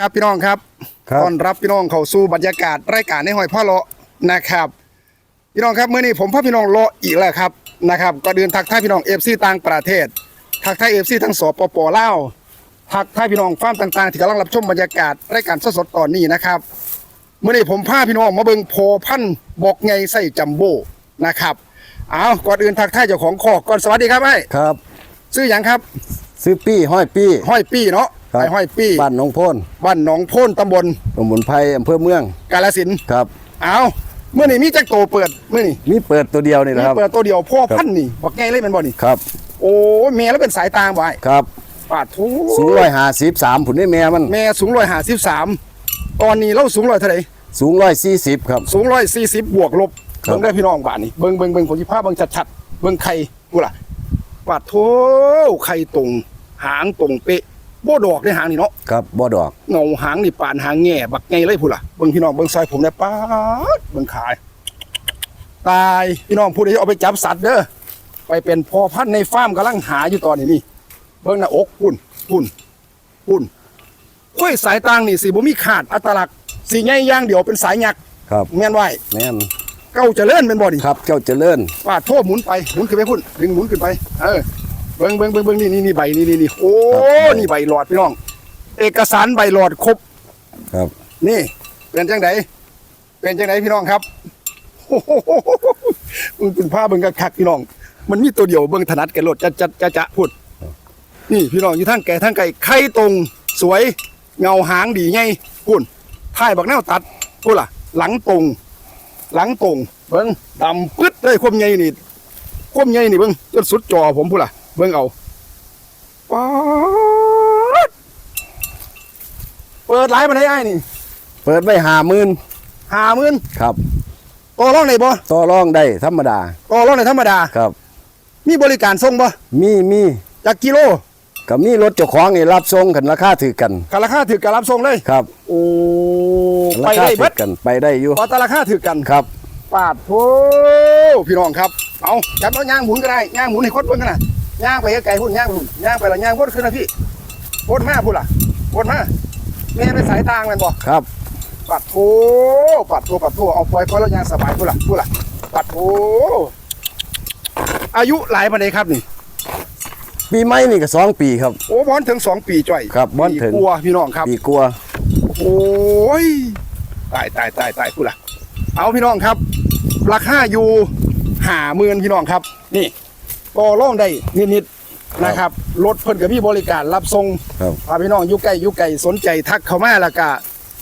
ครับพี่น้องครับครับ ต้อนรับพี่น้องเข้าสู่บรรยากาศรายการในหอยพ่อเลาะนะครับ พี่น้องครับเมื่อนี้ผมพาพี่น้องเลาะอีกแล้วครับนะครับก็เดินทักทายพี่น้องเอฟซีต่างประเทศ ทักทายเอฟซีทั้งสปปลาวทักทายพี่น้องฟาร์มต่างๆ ที่กำลังรับชมบรรยากาศรายการสดๆตอนนี้นะครับเมื่อนี้ผมพาพี่น้องมาเบิ่งโพพันธุ์บอกไงใส่จัมโบ้นะครับเอาก่อนอื่นทักทายเจ้าของคอกก่อนสวัสดีครับไอ้ครับชื่อหยังครับซื้อปี้ห้อยปี้ห้อยปี้เนาะ ครับ ไอ้ห้อยปี้บ้านหนองโพ่นบ้านหนองโพ่นตำบลสมุนไพรอำเภอเมืองกาลสินธุ์ครับ เอาเมื่อนี้มีจักโตเปิดเมื่อนี้มีเปิดตัวเดียวนี่แหมีละครับ เปิดตัวเดียวพ่อพันธุ์นี่บอกไงเลยเป็นบ่นี่ครับโอ้ยแม่แล้วเป็นสายตาบ่ไอ้ครับปาดทูสูงร้อยหาสิบสามผุนได้แม่มันแม่สูงร้อยห้าสิบสามตอนนี้เราสูงร้อยเท่าไหร่สูงร้อยสี่สิบครับ สูงร้อยสี่สิบบวกลบครับ เบิ่งได้พี่น้องบ้านนี่เบิ่งเบิ่งเบิ่งผมสิพาเบิ่งชัดๆเบิ่งไข่กูล่ะปาดโถไข่ตรงหางตรงเป๊ะโบดอกในหางนี่เนาะครับบ่ดอกเงาหางนี่ปานหางแง่บักไงเลยพูดล่ะเบิ่งพี่น้องเบิ่งซอยผมได้ป๊าดเบิ่งขาย ตายพี่น้องผู้ใดเอาไปจับสัตว์เด้อไปเป็นพ่อพันธุ์ในฟาร์มกำลังหาอยู่ตอนนี้นี่เบิ่งหน้าอกปุ่นปุ่นปุ่นค่อยสายต่างนี่สิบ่มีขาดอัตลักษณ์สีใหญ่อย่างเดียวเป็นสายหยักครับแม่นไว้แม่นเก้าเจริญเป็นบ่นี่ครับเจ้าเจริญว่าโทษหมุนไปหมุนขึ้นไปพุ่นดึงหมุนขึ้นไป เออ เบิ่งเบิ่งเบิ่งเบิ่งนี่นี่นี่ใบนี่นี่นี่โอ้นี่ใบหลอดพี่น้อง เอกสารใบหลอดครบ ครับนี่ เป็นจังไดเป็นจังไดพี่น้องครับโอ้โหมึงเป็นผ้าเบิ่งกะคักพี่น้อง มันมีตัวเดียวเบิ่งถนัดกันโลดจะจะจะจะพูดนี่พี่น้องอยู่ทางแก่ทางไก่ไข่ตรงสวย เงาหางดีไงพุ่นท้ายบักแนวตัดพุ่นล่ะ หลังตรง หลังตรงเบิ่งดำปึ๊ดเลยความใหญ่นี่ความใหญ่นี่เบิ่งจนสุดจอผมพุ่นล่ะ เบิ่งเอาป๊าดเปิดไลฟ์มาได้ไอ้ายนี่เปิดไว้หาหมื่นห้าหมื่นครับ ต่อรองไหนบ่ต่อรองได้ธรรมดาต่อรองไหนธรรมดา ครับ มีบริการส่งบ่มีมีจากกิโลกับมีรถเจ้าของนี่รับส่งกันราคาถือกันกันราคาถือกันรับส่งเลยครับ โอ้ราไปคาได้ถืเบิดอกันไปได้อยู่พอแต่ราคาถือกันครับ ปาดโถพี่น้องครับ เอาจับแล้วย่างหมุนก็ได้ย่างหมุนให้คดเบิ่งกันนะ ย่างไปไกลๆพุ่นย่างพุ่นย่างไปแล้วย่างพุ่นขึ้นนะพี่พุ่นมาพุ่นล่ะพุ่นมาแม่ไปสายตางแมันบ่ครับ ปัดโถปัดโถปัดโถเอาปล่อยปล่อยแล้วย่างสบายพุ่นล่ะพุ่นล่ะปัดโถอายุหลายปานใดครับนี่ ปีใหม่นี่ก็สองปีครับ โอ้บอลถึงสองปีจ่อยครับบอลถึงปีกลัวพี่น้องครับปีกลัวาโอ้ยตายตายตายตายกูละเอาพี่น้องครับ ราคาอยู่หาหมื่นพี่น้องครับ นี่ ก็ล่องได้นิดๆนะครับรถเพิ่นกับพี่บริการรับส่งครับ พาพี่น้องอยู่ใกล้อยู่ไกลสนใจทักเข้ามาแล้วก็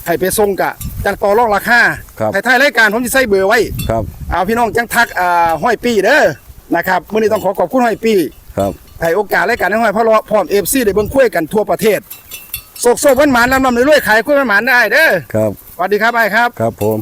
ให้ไปส่งกะจังต่อรองราคาครับ ท้ายๆรายการผมจะใส่เบอร์ไว้ ครับเอาพี่น้องจังทักอ่าห้อยปี้เด้อนะครับมื้อนี้ต้องขอขอบคุณห้อยปี้ครับ ให้โอกาสรายการให้ห้อยพ่อรอพร้อม FC ได้เบิ่งคุยกันทั่วประเทศโศกโศกวันหมานลำลำรวยๆขายคุยวันหมานได้เด้อครับ สวัสดีครับไอ้ครับ ครับผม